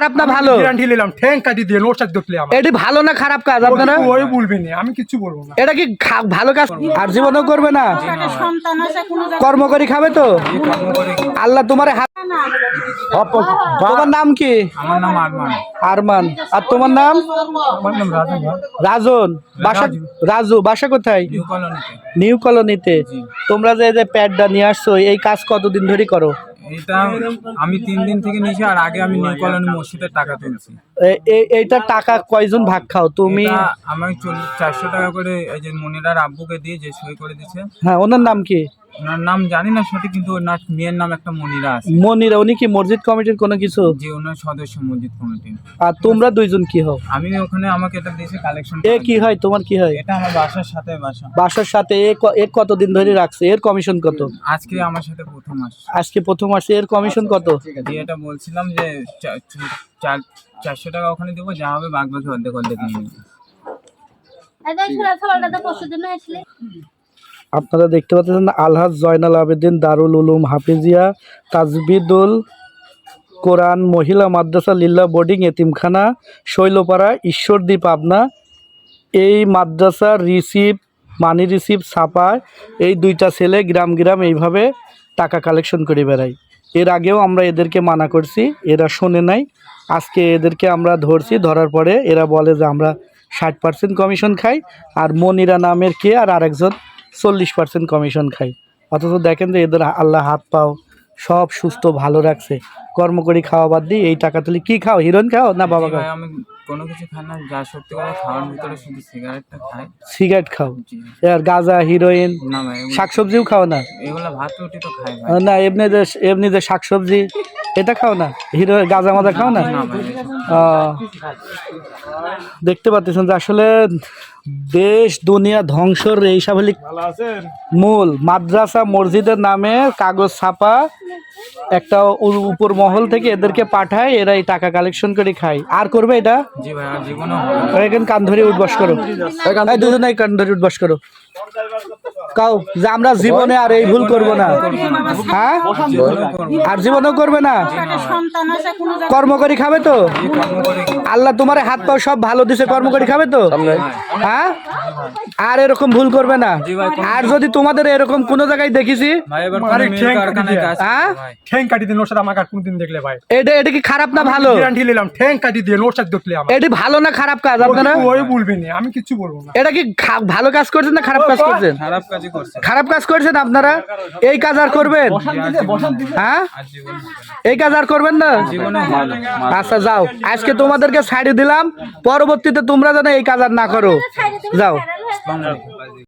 খারাপ না ভালো? গ্যারান্টি নিলাম ঠ্যাং কাটি দিয়ে নোট সাথে দেখলে আমার এটি ভালো না খারাপ কাজ আপনারা? ওই বলবি না আমি কিছু বলব না। এটা কি ভালো কাজ আর জীবনেও করবে না? সন্তান আছে কোনো কর্ম করে খাবে তো? আল্লাহ তোমার হাত তোমার নাম কি? আমার নাম আরমান। আরমান। আর তোমার নাম? আমার নাম রাজু রাজন। বাসা রাজু। বাসা কোথায়? নিউ কলোনিতে। তোমরা যে যে প্যাডটা নিয়ে আসছো এই কাজ কতদিন ধরে করো? এটা আমি তিন দিন থেকে নিয়েছি আর আগে আমি নিউ কলোনি মসজিদের টাকা তুলছি। এইটা টাকা কয়জন ভাগ খাও? তুমি চারশো টাকা করে এই যে মনিরার আব্বুকে দিয়ে যে সই করে হ্যাঁ ওনার নাম কি? ওনার নাম জানি না সঠিক কিন্তু ওনার মেয়ের নাম একটা মনিরা আছে। মনিরা উনি কি মসজিদ কমিটির কোনো কিছু? যে ওনার সদস্য মসজিদ কমিটির। আর তোমরা দুইজন কি হও? আমি ওখানে আমাকে এটা দিয়েছে কালেকশন এ কি হয় তোমার কি হয়? এটা আমার বাসার সাথে বাসা। বাসার সাথে এ কতদিন ধরে রাখছে? এর কমিশন কত? আজকে আমার সাথে প্রথম আস আজকে প্রথম আসছে এর কমিশন কত? এটা বলছিলাম যে চারশো টাকা ওখানে দেবো যা হবে বাদ বাকি অর্ধেক অর্ধেক নিয়ে আপনারা দেখতে পাচ্ছেন আলহাজ জয়নাল আবেদিন দারুল উলুম হাফিজিয়া তাজবিদুল কোরআন মহিলা মাদ্রাসা লিল্লা বোর্ডিং এতিমখানা শৈলপাড়া ঈশ্বরদী পাবনা। এই মাদ্রাসা রিসিভ মানি রিসিভ ছাপায় এই দুইটা ছেলে গ্রাম গ্রাম এইভাবে টাকা কালেকশন করে বেড়ায়। এর আগেও আমরা এদেরকে মানা করছি, এরা শোনে নাই। আজকে এদেরকে আমরা ধরছি, ধরার পরে এরা বলে যে আমরা ষাট পার্সেন্ট কমিশন খাই আর মনিরা নামের কে আর আরেকজন চল্লিশ পার্সেন্ট কমিশন খাই অথচ দেখেন যে এদের আল্লাহ হাত পাও সব সুস্থ, ভালো রাখছে। কর্ম করি খাওয়া বাদ দিয়ে এই টাকা তুলি কি খাও হিরোইন খাও না বাবা খাও? কোনো কিছু খায় না যা সত্যি কথা খাওয়ার ভিতরে শুধু সিগারেটটা খায়। সিগারেট খাও? আর গাঁজা হিরোইন না শাকসবজিও খাও না? এগুলো ভাত রুটি তো খায় না এমনি যে এমনি যে শাকসবজি এটা খাও না? হিরো গাঁজা মাজা খাও না? দেখতে পাচ্ছেন যে আসলে দেশ দুনিয়া ধ্বংসর এই সাবলিক মূল মাদ্রাসা মসজিদের নামে কাগজ ছাপা একটা উপর মহল থেকে এদেরকে পাঠায় এরা এই টাকা কালেকশন করে খায়। আর করবে এটা। এখানে কান ধরে উঠবাস করো। এই দুজনে কান ধরে উঠবাস করো। কাও যে আমরা জীবনে আর এই ভুল করব না। হ্যাঁ? আর জীবনেও করবে না? কর্ম করে খাবে তো? আল্লাহ তোমার হাত পাও সব ভালো দিছে কর্ম করে খাবে তো? হ্যাঁ? আর এরকম ভুল করবে না। আর যদি তোমাদের এরকম কোনো জায়গায় দেখিছি? ঠ্যাং কাটি দেয়। আমাকে কোনদিন দেখলে ভাই? এটা এটা কি খারাপ না ভালো? গ্যারান্টি নিলাম ঠ্যাং কাটি দিয়ে নোট দেখলে আমার। এটি ভালো না খারাপ কাজ আপনারা? ওই বলবি আমি কিছু বলব না। এটা কি ভালো কাজ করছেন না খারাপ কাজ করছেন? খারাপ কাজই করছে খারাপ কাজ করছেন আপনারা? এই কাজ আর করবেন? হ্যাঁ। এই কাজ আর করবেন না। আচ্ছা যাও। আজকে তোমাদেরকে ছাড়িয়ে দিলাম পরবর্তীতে তোমরা যেন এই কাজ আর না করো। যাও।